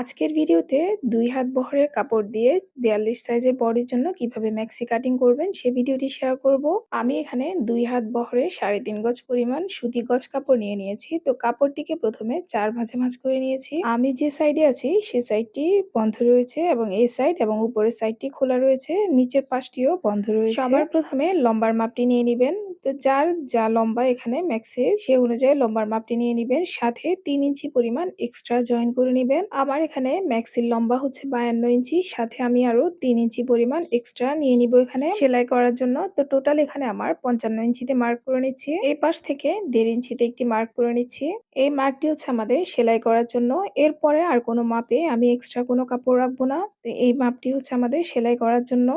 আজকের ভিডিওতে দুই হাত বহরের কাপড় দিয়ে বিয়াল্লিশ সাইজের বডির জন্য কীভাবে ম্যাক্সি কাটিং করবেন সে ভিডিওটি শেয়ার করব। আমি এখানে দুই হাত বহরে সাড়ে তিন গজ পরিমাণ সুতি গজ কাপড় নিয়ে নিয়েছি। তো কাপড়টিকে প্রথমে চার ভাঁজে ভাঁজ করে নিয়েছি। আমি যে সাইডে আছি সে সাইডটি বন্ধ রয়েছে এবং এই সাইড এবং উপরের সাইডটি খোলা রয়েছে। নিচের পাশটিও বন্ধ রয়েছে। সবার প্রথমে লম্বার মাপটি নিয়ে নেবেন। তো যার যা লম্বা এখানে ম্যাক্সির সে অনুযায়ী লম্বার মাপটি নিয়ে নেবেন। সাথে তিন ইঞ্চি পরিমাণ এক্সট্রা জয়েন করে নেবেন। আমার এখানে ম্যাক্সির লম্বা হচ্ছে বায়ান্ন ইঞ্চি। সাথে আমি আরও তিন ইঞ্চি পরিমাণ এক্সট্রা নিয়ে নিব এখানে সেলাই করার জন্য। তো টোটাল এখানে আমার পঞ্চান্ন ইঞ্চিতে মার্ক করে নিচ্ছি। এই পাশ থেকে দেড় ইঞ্চিতে একটি মার্ক করে নিচ্ছি। এই মার্কটি হচ্ছে আমাদের সেলাই করার জন্য। এরপরে আর কোনো মাপে আমি এক্সট্রা কোনো কাপড় রাখব না। তো এই মাপটি হচ্ছে আমাদের সেলাই করার জন্য।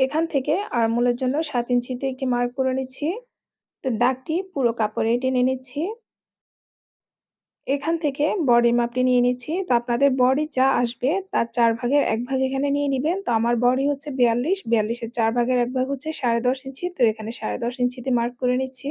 এখান থেকে আরমোলের জন্য সাত ইঞ্চিতে একটি মার্ক করে নিচ্ছি। তো দাগটি পুরো কাপড়ে টেনে নিচ্ছি। এখান থেকে বডির মাপটি নিয়ে নিচ্ছি। তো আপনাদের বডি যা আসবে তার চার ভাগের এক ভাগ এখানে নিয়ে নেবেন। তো আমার বডি হচ্ছে বিয়াল্লিশ, বিয়াল্লিশের চার ভাগের এক ভাগ হচ্ছে সাড়ে দশ ইঞ্চি। তো এখানে সাড়ে দশ ইঞ্চিতে মার্ক করে নিচ্ছি।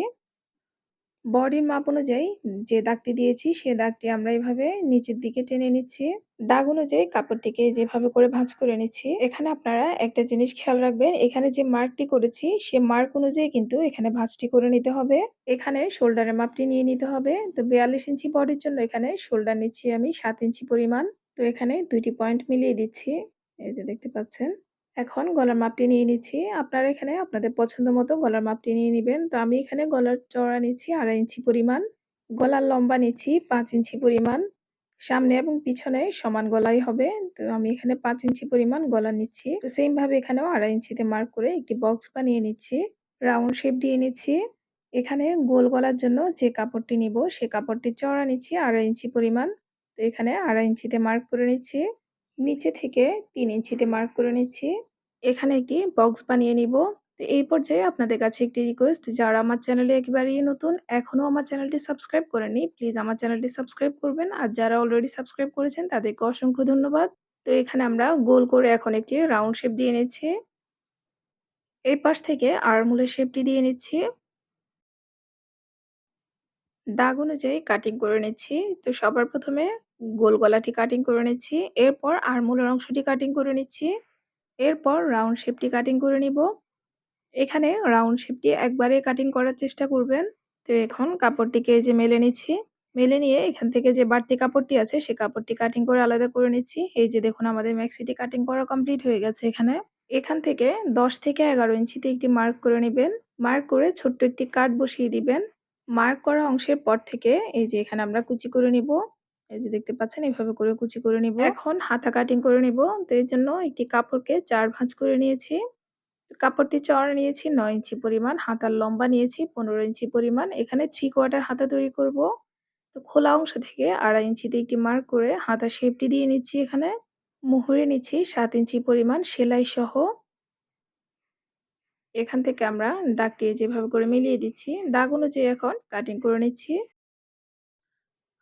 বডির মাপ অনুযায়ী যে দাগটি দিয়েছি, সে দাগটি আমরা এভাবে নিচের দিকে টেনে নিচ্ছি। দাগ অনুযায়ী কাপড়টিকে যেভাবে করে ভাঁজ করে নিচ্ছি, এখানে আপনারা একটা জিনিস খেয়াল রাখবেন, এখানে যে মার্কটি করেছি, সে মার্ক অনুযায়ী কিন্তু এখানে ভাঁজটি করে নিতে হবে। এখানে শোল্ডারের মাপটি নিয়ে নিতে হবে। তো বিয়াল্লিশ ইঞ্চি বডির জন্য এখানে শোল্ডার নিচ্ছি আমি সাত ইঞ্চি পরিমাণ। তো এখানে দুইটি পয়েন্ট মিলিয়ে দিচ্ছি। এই যে দেখতে পাচ্ছেন। এখন গলার মাপটি নিয়ে নিচ্ছি। আপনারা এখানে আপনাদের পছন্দ মতো গলার মাপটি নিয়ে নেবেন। তো আমি এখানে গলার চড়া নিচ্ছি, আড়াই ইঞ্চি পরিমাণ। গলার লম্বা নিচ্ছি, পাঁচ ইঞ্চি পরিমাণ। সামনে এবং পিছনে সমান গলাই হবে। তো আমি এখানে পাঁচ ইঞ্চি পরিমাণ গলা নিচ্ছি। তো সেম ভাবে এখানেও আড়াই ইঞ্চিতে মার্ক করে একটি বক্স বানিয়ে নিচ্ছি। রাউন্ড শেপ দিয়ে নিচ্ছি। এখানে গোল গলার জন্য যে কাপড়টি নিব, সে কাপড়টি চড়া নিচ্ছি, আড়াই ইঞ্চি পরিমাণ। তো এখানে আড়াই ইঞ্চিতে মার্ক করে নিচ্ছি। নিচে থেকে তিন ইঞ্চিতে মার্ক করে নিচ্ছি। এখানে একটি বক্স বানিয়ে নিব। তো এই পর্যায়ে আপনাদের কাছে একটি রিকোয়েস্ট যারা আমার চ্যানেলে একেবারেই নতুন, এখনও আমার চ্যানেলটি সাবস্ক্রাইব করেনি প্লিজ আমার চ্যানেলটি সাবস্ক্রাইব করবেন। আর যারা অলরেডি সাবস্ক্রাইব করেছেন, তাদেরকে অসংখ্য ধন্যবাদ। তো এখানে আমরা গোল করে এখন একটি রাউন্ড শেপ দিয়ে নিচ্ছি। এই পাশ থেকে আরমুলের শেপটি দিয়ে নিচ্ছি। দাগ অনুযায়ী কাটিং করে নিচ্ছি। তো সবার প্রথমে গোল গলাটি কাটিং করে নিচ্ছি। এরপর আরমুলের অংশটি কাটিং করে নিচ্ছি। এরপর রাউন্ড শেপটি কাটিং করে নিব। এখানে রাউন্ড শেপটি একবারে কাটিং করার চেষ্টা করবেন। তো এখন কাপড়টিকে যে মেলে নিচ্ছি। মেলে নিয়ে এখান থেকে যে বাড়তি কাপড়টি আছে, সে কাপড়টি কাটিং করে আলাদা করে নিচ্ছি। এই যে দেখুন আমাদের ম্যাক্সিটি কাটিং করা কমপ্লিট হয়ে গেছে এখানে। এখান থেকে দশ থেকে এগারো ইঞ্চিতে একটি মার্ক করে নেবেন। মার্ক করে ছোট্ট একটি কাট বসিয়ে দিবেন। মার্ক করা অংশের পর থেকে এই যে এখানে আমরা কুচি করে নিব। এই যে দেখতে পাচ্ছেন এইভাবে করে কুচি করে নিব। এখন হাতা কাটিং করে নিব। তো এর জন্য একটি কাপড়কে চার ভাঁজ করে নিয়েছি। কাপড়টি চড়া নিয়েছি, নয় ইঞ্চি পরিমাণ। হাতার লম্বা নিয়েছি, পনেরো ইঞ্চি পরিমাণ। এখানে থ্রি কোয়ার্টার হাতা তৈরি করব। তো খোলা অংশ থেকে আড়াই ইঞ্চিতে একটি মার্ক করে হাতা শেপটি দিয়ে নিচ্ছি এখানে। মুহুরে নিচ্ছি সাত ইঞ্চি পরিমাণ সেলাই সহ। এখান থেকে আমরা দাগটি যেভাবে করে মিলিয়ে দিচ্ছি, দাগ অনুযায়ী এখন কাটিং করে নিচ্ছি।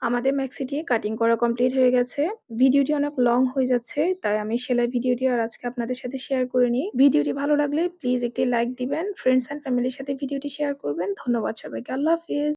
আমাদের ম্যাক্সিটি কাটিং করা কমপ্লিট হয়ে গেছে। ভিডিওটি অনেক লং হয়ে যাচ্ছে, তাই আমি সেলাই ভিডিওটি আর আজকে আপনাদের সাথে শেয়ার করে নিই। ভিডিওটি ভালো লাগলে প্লিজ একটি লাইক দিবেন ফ্রেন্ডস অ্যান্ড ফ্যামিলির সাথে ভিডিওটি শেয়ার করবেন। ধন্যবাদ সবাইকে, আল্লাহ হাফিজ।